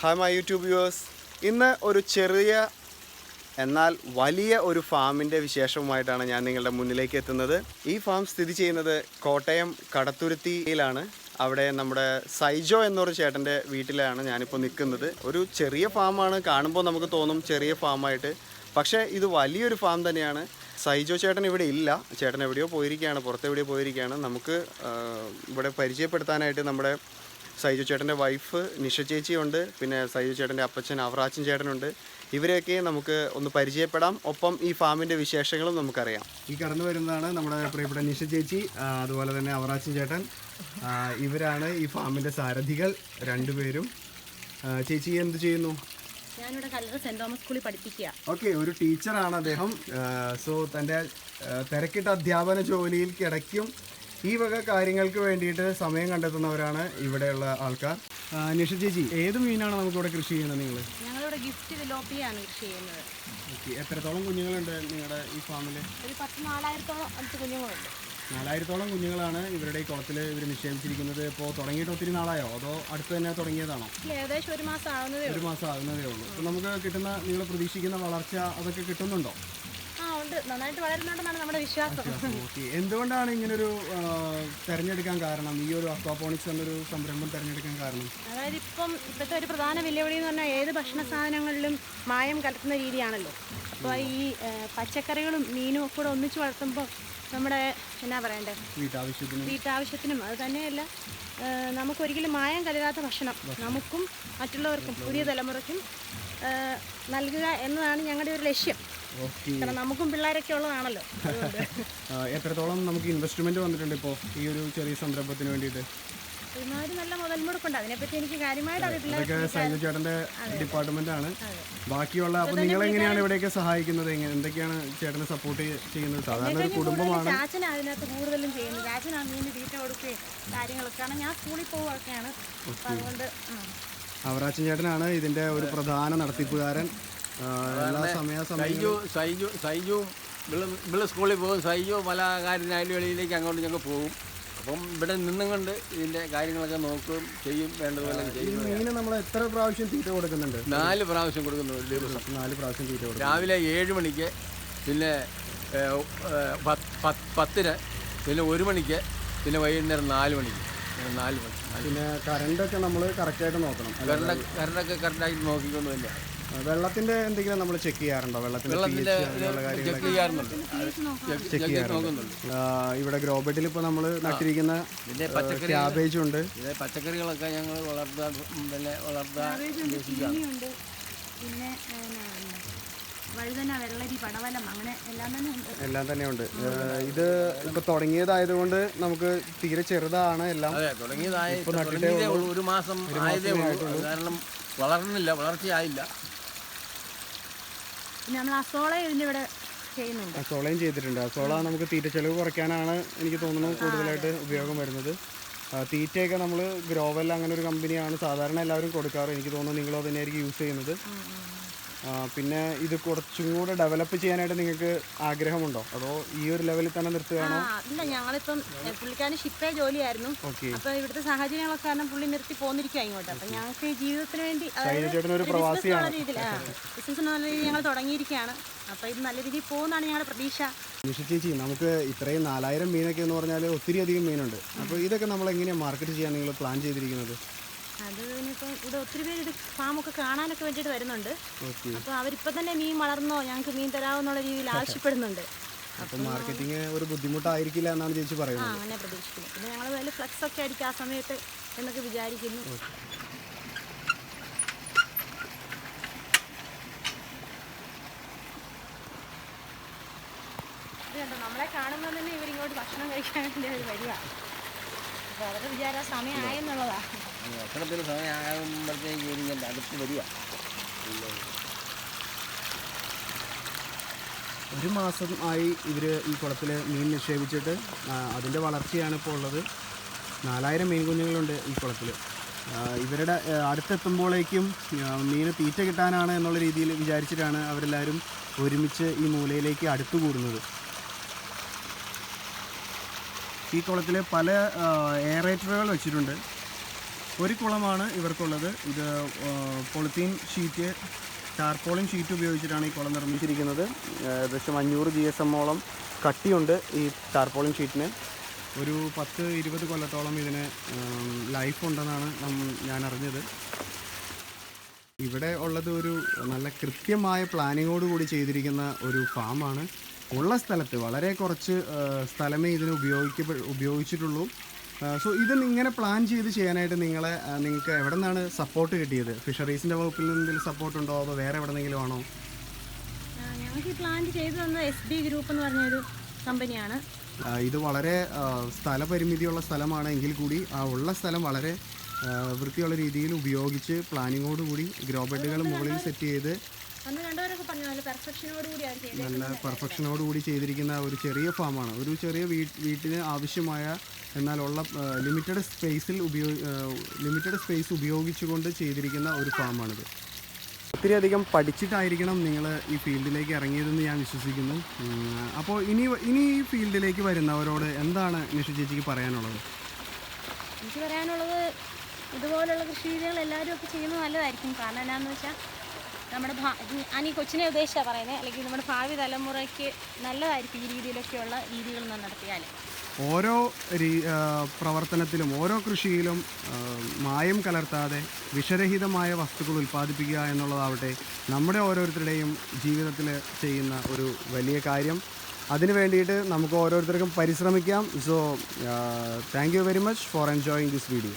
Hi my YouTube viewers ഇന്ന് ഒരു ചെറിയ എന്നാൽ വലിയ ഒരു ഫാമിന്റെ വിശേഷവുമായിട്ടാണ് ഞാൻ നിങ്ങളുടെ മുന്നിലേക്ക് എത്തുന്നത്. ഈ ഫാം സ്ഥിതി ചെയ്യുന്നത് കോട്ടയം കടത്തുരുത്തിയിലാണ്. അവിടെ നമ്മുടെ സൈജോ എന്നൊരു ചേട്ടന്റെ വീട്ടിലാണ് ഞാനിപ്പോൾ നിൽക്കുന്നത്. ഒരു ചെറിയ ഫാമാണ് കാണുമ്പോൾ നമുക്ക് തോന്നും ചെറിയ ഫാമായിട്ട്. പക്ഷേ ഇത് വലിയൊരു ഫാം തന്നെയാണ്. സൈജോ ചേട്ടൻ ഇവിടെ ഇല്ല. ചേട്ടൻ എവിടെയോ പോയിരിക്കുകയാണ് പുറത്തെവിടെയോ പോയിരിക്കുകയാണ്. നമുക്ക് ഇവിടെ പരിചയപ്പെടുത്താനായിട്ട് നമ്മുടെ സൈജു ചേട്ടന്റെ വൈഫ് നിഷ ചേച്ചിയുണ്ട് പിന്നെ സൈജു ചേട്ടന്റെ അപ്പച്ചൻ അവറാച്ചൻ ചേട്ടനുണ്ട്. ഇവരെയൊക്കെ നമുക്ക് ഒന്ന് പരിചയപ്പെടാം. ഒപ്പം ഈ ഫാമിന്റെ വിശേഷങ്ങളും നമുക്കറിയാം. ഈ കടന്നു വരുന്നതാണ് നമ്മുടെ പ്രിയപ്പെട്ട നിഷ ചേച്ചി അതുപോലെ തന്നെ അവറാച്ചൻ ചേട്ടൻ. ഇവരാണ് ഈ ഫാമിന്റെ സാരഥികൾ രണ്ടുപേരും. ചേച്ചി എന്ത് ചെയ്യുന്നു? ഞാനിവിടെ കല്ലറ സെന്റ് തോമസ് സ്കൂളിൽ പഠിപ്പിക്കുക. ഓക്കെ ഒരു ടീച്ചറാണ് അദ്ദേഹം. സോ തന്റെ തിരക്കിട്ട അധ്യാപന ജോലിയിൽ കിടക്കും. ഈ വക കാര്യങ്ങൾക്ക് വേണ്ടിയിട്ട് സമയം കണ്ടെത്തുന്നവരാണ് ഇവിടെയുള്ള ആൾക്കാർ. നിഷ ചേച്ചി ഏത് മീനാണ് നമുക്കിവിടെ കൃഷി ചെയ്യുന്നത് നിങ്ങൾ ഞങ്ങളിവിടെ ഗിഫ്റ്റ് വിലോപ്പിയാണ് കൃഷി ചെയ്യുന്നത്. എത്രത്തോളം കുഞ്ഞുങ്ങളുണ്ട് നിങ്ങളുടെ ഈ ഫാമിൽ ഒരു പത്ത് നാലായിരത്തോളം അടുത്ത് കുഞ്ഞുങ്ങളുണ്ട്. നാലായിരത്തോളം കുഞ്ഞുങ്ങളാണ് ഇവരുടെ ഈ കുളത്തിൽ ഇവർ നിക്ഷേപിച്ചിരിക്കുന്നത്. ഇപ്പോൾ തുടങ്ങിയിട്ട് ഒത്തിരി നാളായോ? അതോ അടുത്ത് തന്നെ തുടങ്ങിയതാണോ? ഏകദേശം ഒരു മാസം ആവുന്നതേ ഒരു മാസം ആകുന്നതേ ഉള്ളൂ. അപ്പോൾ നമുക്ക് കിട്ടുന്ന നിങ്ങൾ പ്രതീക്ഷിക്കുന്ന വളർച്ച അതൊക്കെ കിട്ടുന്നുണ്ടോ? ഉണ്ട് നന്നായിട്ട് വളരുന്നുണ്ടെന്നാണ് നമ്മുടെ വിശ്വാസം. എന്തുകൊണ്ടാണ് ഇങ്ങനൊരു തെരഞ്ഞെടുക്കാൻ തിരഞ്ഞെടുക്കാൻ കാരണം? ഈ ഒരു അക്വാപോണിക്സ് എന്നൊരു സംരംഭം തെരഞ്ഞെടുക്കാൻ കാരണം? അതായത് ഇപ്പം ഇപ്പോഴത്തെ ഒരു പ്രധാന വെല്ലുവിളി എന്ന് പറഞ്ഞാൽ ഏത് ഭക്ഷണ സാധനങ്ങളിലും മായം കലർത്തുന്ന രീതിയാണല്ലോ. അപ്പോൾ ഈ പച്ചക്കറികളും മീനും ഒക്കെ കൂടെ ഒന്നിച്ച് വളർത്തുമ്പോൾ നമ്മുടെ എന്നാ പറയണ്ടേ? വീട്ടാവശ്യത്തിനും. വീട്ടാവശ്യത്തിനും. അത് തന്നെയല്ല. നമുക്കൊരിക്കലും മായം കലരാത്ത ഭക്ഷണം നമുക്കും മറ്റുള്ളവർക്കും പുതിയ തലമുറയ്ക്കും നൽകുക എന്നതാണ് ഞങ്ങളുടെ ഒരു ലക്ഷ്യം. കാരണം നമുക്കും പിള്ളേരൊക്കെ ഉള്ളതാണല്ലോ. എത്രത്തോളം നമുക്ക് ഇൻവെസ്റ്റ്മെന്റ് വന്നിട്ടുണ്ട് ഇപ്പോൾ ഈ ഒരു ചെറിയ സംരംഭത്തിന് വേണ്ടിയിട്ട്? ഒരുമാതിരി നല്ല മുതൽ മുടക്കുണ്ട് അതിനെപ്പറ്റി എനിക്ക് കാര്യമായിട്ട് സൈജു ചേട്ടന്റെ ഡിപ്പാർട്ട്മെന്റ് ആണ് ബാക്കിയുള്ള അപ്പോൾ നിങ്ങൾ എങ്ങനെയാണ് ഇവിടെയൊക്കെ സഹായിക്കുന്നത്? എങ്ങനെ എന്തൊക്കെയാണ് ചേട്ടനെ സപ്പോർട്ട് ചെയ്യുന്നത്? സാധാരണ ഒരു കുടുംബമാണ്. ചാച്ചനാണ് അതിനകത്ത് കൂടുതലും ചെയ്യുന്നത്. ചാച്ചനാണ് മീൻ തീറ്റ കൊടുക്കുകയും കാര്യങ്ങളൊക്കെ. കാരണം ഞാൻ സ്കൂളിൽ പോവുകയൊക്കെയാണ്. അതുകൊണ്ട്. അവറാച്ചൻ ചേട്ടനാണ് ഇതിന്റെ ഒരു പ്രധാന നടത്തിപ്പുകാരൻ. എല്ലാ സമയാസമയം സൈജു സൈജു ഇവിടെ സ്കൂളിൽ പോകും. സൈജു പല കാര്യത്തിനായാലും വെളിയിലേക്ക് അങ്ങോട്ട് ഞങ്ങൾ പോകും. അപ്പം ഇവിടെ നിന്നും കൊണ്ട് ഇതിന്റെ കാര്യങ്ങളൊക്കെ നോക്കുകയും ചെയ്യും വേണ്ടതുപോലെ ചെയ്യും നമ്മൾ എത്ര പ്രാവശ്യം തീറ്റ കൊടുക്കുന്നുണ്ട്? നാല് പ്രാവശ്യം കൊടുക്കുന്നു ഒരു ദിവസം. നാല് പ്രാവശ്യം തീറ്റ കൊടുക്കും രാവിലെ ഏഴ് മണിക്ക് പിന്നെ പത്തിന് പിന്നെ ഒരു മണിക്ക് പിന്നെ വൈകുന്നേരം നാല് മണിക്ക്. നാല് മണി പിന്നെ കറണ്ടൊക്കെ നമ്മൾ കറക്റ്റായിട്ട് നോക്കണം. കറണ്ട് കറണ്ടൊക്കെ കറക്റ്റായിട്ട് നോക്കിക്കൊന്നുമില്ല. വെള്ളത്തിന്റെ എന്തെങ്കിലും നമ്മൾ ചെക്ക് ചെയ്യാറുണ്ടോ? വെള്ളത്തിന്റെ ചെക്ക് ചെയ്യാറുണ്ട്. ചെക്ക് ചെക്ക് ഇവിടെ ഗ്രോ ബെഡിൽ ഇപ്പോൾ നമ്മൾ നട്ടിരിക്കുന്ന ക്യാബേജ് ഉണ്ട്. ഇത് പച്ചക്കറികളൊക്കെ ഞങ്ങൾ വളർത്താൻ പിന്നെ വളർത്താൻ പിന്നെ വഴുതന വെള്ളരി പടവലം അങ്ങനെ എല്ലാം തന്നെ ഉണ്ട്. എല്ലാം തന്നെ ഉണ്ട്. ഇത് ഇപ്പൊ തുടങ്ങിയതായതുകൊണ്ട് നമുക്ക് തീരെ ചെറുതാണ് എല്ലാം. അതെ തുടങ്ങിയതായ ഒരു മാസം ആയതേ കാരണം വളർന്നില്ല വളർച്ചയായില്ല. പിന്നെ നമ്മൾ അസോള ഇതിന്റെ ഇവിടെ ചെയ്യുന്നുണ്ട്. സോളയും ചെയ്തിട്ടുണ്ട്. സോള നമുക്ക് തീറ്റ ചെലവ് കുറയ്ക്കാനാണ് എനിക്ക് തോന്നുന്നത് കൂടുതലായിട്ട് ഉപയോഗം വരുന്നത്. തീറ്റയൊക്കെ നമ്മൾ ഗ്രോവൽ അങ്ങനെ ഒരു കമ്പനിയാണ് സാധാരണ എല്ലാവരും കൊടുക്കാറ്. എനിക്ക് തോന്നുന്നു നിങ്ങളും അത് തന്നെയായിരിക്കും യൂസ് ചെയ്യുന്നത്. പിന്നെ ഇത് കുറച്ചും കൂടെ ഡെവലപ്പ് ചെയ്യാനായിട്ട് നിങ്ങൾക്ക് ആഗ്രഹമുണ്ടോ? അതോ ഈ ഒരു ലെവലിൽ തന്നെ നിർത്തുകയാണോ? ഇല്ല ഞങ്ങളിപ്പം പുള്ളിക്കാരന് ഷിപ്പേ ജോലിയായിരുന്നു. ആയിരുന്നു അപ്പൊ ഇവിടുത്തെ സാഹചര്യങ്ങളൊക്കെ കാരണം പുള്ളി നിർത്തി പോന്നിരിക്കുക ഇങ്ങോട്ട്. അപ്പൊ ഞങ്ങൾക്ക് ജീവിതത്തിന് വേണ്ടി ബിസിനസ് നല്ല രീതിയിൽ ഞങ്ങൾ തുടങ്ങിയിരിക്കുകയാണ്. അപ്പൊ ഇത് നല്ല രീതിയിൽ പോകുന്നതാണ് ഞങ്ങളുടെ പ്രതീക്ഷ. നിഷ ചേച്ചി നമുക്ക് ഇത്രയും നാലായിരം മീനൊക്കെ എന്ന് പറഞ്ഞാൽ ഒത്തിരി അധികം മീനുണ്ട്. അപ്പോൾ ഇതൊക്കെ നമ്മൾ എങ്ങനെയാണ് മാർക്കറ്റ് ചെയ്യാൻ നിങ്ങൾ പ്ലാൻ ചെയ്തിരിക്കുന്നത്? അത് ഇനിയിപ്പം ഇവിടെ ഒത്തിരി പേര് ഇത് ഫാമൊക്കെ കാണാനൊക്കെ വേണ്ടിയിട്ട് വരുന്നുണ്ട്. അപ്പൊ അപ്പോൾ അവരിപ്പോൾ തന്നെ മീൻ വളർന്നോ ഞങ്ങൾക്ക് മീൻ തരാമോ എന്നുള്ള രീതിയിൽ ആവശ്യപ്പെടുന്നുണ്ട്. അപ്പം മാർക്കറ്റിംഗ് ഒരു ബുദ്ധിമുട്ടായിരിക്കില്ല എന്നാണ് ചേച്ചി പറയുന്നത്. അങ്ങനെ പ്രതീക്ഷിക്കുന്നു. പിന്നെ ഞങ്ങൾ വലിയ ഫ്ലക്സ് ഒക്കെ ആയിരിക്കും ആ സമയത്ത് എന്നൊക്കെ വിചാരിക്കുന്നു. നമ്മളെ കാണുമ്പോൾ തന്നെ ഇവരിങ്ങോട്ട് ഭക്ഷണം കഴിക്കാൻ വേണ്ടി അവർ വരിക. അപ്പോൾ അവരുടെ വിചാരം സമയമായെന്നുള്ളതാണ് സമയമായെന്നുള്ളതാ ഭക്ഷണത്തിന് സമയമാകുമ്പോഴത്തേക്ക് ഇങ്ങനെ അടുത്ത് വരിക ഒരു മാസം ആയി ഇവർ ഈ കുളത്തിൽ മീൻ നിക്ഷേപിച്ചിട്ട് അതിന്റെ വളർച്ചയാണ് ഇപ്പോൾ ഉള്ളത്. നാലായിരം മീൻ കുഞ്ഞുങ്ങളുണ്ട് ഈ കുളത്തിൽ ഇവരുടെ അടുത്തെത്തുമ്പോഴേക്കും മീന് തീറ്റ കിട്ടാനാണ് എന്നുള്ള രീതിയിൽ വിചാരിച്ചിട്ടാണ് അവരെല്ലാവരും ഒരുമിച്ച് ഈ മൂലയിലേക്ക് അടുത്തു കൂടുന്നത് ഈ കുളത്തിൽ പല എയറേറ്ററുകൾ വെച്ചിട്ടുണ്ട്. ഒരു കുളമാണ് ഇവർക്കുള്ളത്. ഇത് പൊളിത്തീൻ ഷീറ്റ് ടാർപോളിൻ ഷീറ്റ് ഉപയോഗിച്ചിട്ടാണ് ഈ കുളം നിർമ്മിച്ചിരിക്കുന്നത്. ഏകദേശം അഞ്ഞൂറ് ജി എസ് എമ്മോളം കട്ടിയുണ്ട് ഈ ടാർപോളിൻ ഷീറ്റിന്. ഒരു പത്ത് ഇരുപത് കൊല്ലത്തോളം ഇതിന് ലൈഫ് ഉണ്ടെന്നാണ് ഞാൻ അറിഞ്ഞത്. ഇവിടെ ഉള്ളത് ഒരു നല്ല കൃത്യമായ പ്ലാനിങ്ങോടുകൂടി ചെയ്തിരിക്കുന്ന ഒരു ഫാമാണ് ഉള്ള സ്ഥലത്ത് വളരെ കുറച്ച് സ്ഥലമേ ഇതിന് ഉപയോഗിക്കപ്പെ ഉപയോഗിച്ചിട്ടുള്ളൂ. സോ ഇത് ഇങ്ങനെ പ്ലാൻ ചെയ്ത് ചെയ്യാനായിട്ട് നിങ്ങളെ നിങ്ങൾക്ക് എവിടെ നിന്നാണ് സപ്പോർട്ട് കിട്ടിയത്? ഫിഷറീസിന്റെ വകുപ്പിൽ നിന്ന് എന്തെങ്കിലും സപ്പോർട്ട് ഉണ്ടോ? അതോ വേറെ എവിടെന്നെങ്കിലും ആണോ? ഞങ്ങൾക്ക് ഈ പ്ലാൻ ചെയ്തു തന്ന എസ് ബി ഗ്രൂപ്പ് എന്ന് പറഞ്ഞൊരു കമ്പനിയാണ് ഇത് വളരെ സ്ഥലപരിമിതിയുള്ള സ്ഥലമാണ്. എങ്കിൽ കൂടി ആ ഉള്ള സ്ഥലം വളരെ വൃത്തിയുള്ള രീതിയിൽ ഉപയോഗിച്ച് പ്ലാനിങ്ങോടുകൂടി ഗ്രോ ബെഡുകൾ മുകളിൽ സെറ്റ് ചെയ്ത് അന്ന് കണ്ടവരൊക്കെ പറഞ്ഞു നല്ല പെർഫെക്ഷനോട് കൂടി അവർ ചെയ്തത് നല്ല ചെയ്തിരിക്കുന്ന ഒരു ചെറിയ ഫാമാണ് ഒരു ചെറിയ വീട്ടിന് ആവശ്യമായ എന്നാലുള്ള ലിമിറ്റഡ് സ്പേസിൽ ഉപയോഗ ലിമിറ്റഡ് സ്പേസ് ഉപയോഗിച്ചുകൊണ്ട് ചെയ്തിരിക്കുന്ന ഒരു ഫാമാണിത് ഒത്തിരി അധികം പഠിച്ചിട്ടായിരിക്കണം നിങ്ങൾ ഈ ഫീൽഡിലേക്ക് ഇറങ്ങിയതെന്ന് ഞാൻ വിശ്വസിക്കുന്നു. അപ്പോൾ ഇനി ഇനി ഈ ഫീൽഡിലേക്ക് വരുന്നവരോട് എന്താണ് നിഷു ചേച്ചിക്ക് പറയാനുള്ളത്? എനിക്ക് പറയാനുള്ളത് ഇതുപോലുള്ള കൃഷി രീതികൾ എല്ലാവരും ഒക്കെ ചെയ്യുന്നത് നല്ലതായിരിക്കും. കാരണം എന്നാന്ന് വെച്ചാൽ നമ്മുടെ ഞാൻ ഈ കൊച്ചിനെ ഉദ്ദേശിച്ചാണ് പറയുന്നത് അല്ലെങ്കിൽ നമ്മുടെ ഭാവി തലമുറയ്ക്ക് നല്ലതായിരിക്കും ഈ രീതിയിലൊക്കെയുള്ള രീതികൾ നടത്തിയാൽ ഓരോ പ്രവർത്തനത്തിലും ഓരോ കൃഷിയിലും മായം കലർത്താതെ വിഷരഹിതമായ വസ്തുക്കൾ ഉൽപ്പാദിപ്പിക്കുക എന്നുള്ളതാവട്ടെ നമ്മുടെ ഓരോരുത്തരുടെയും ജീവിതത്തിൽ ചെയ്യുന്ന ഒരു വലിയ കാര്യം. അതിനു വേണ്ടിയിട്ട് നമുക്ക് ഓരോരുത്തർക്കും പരിശ്രമിക്കാം. So thank you very much for enjoying this video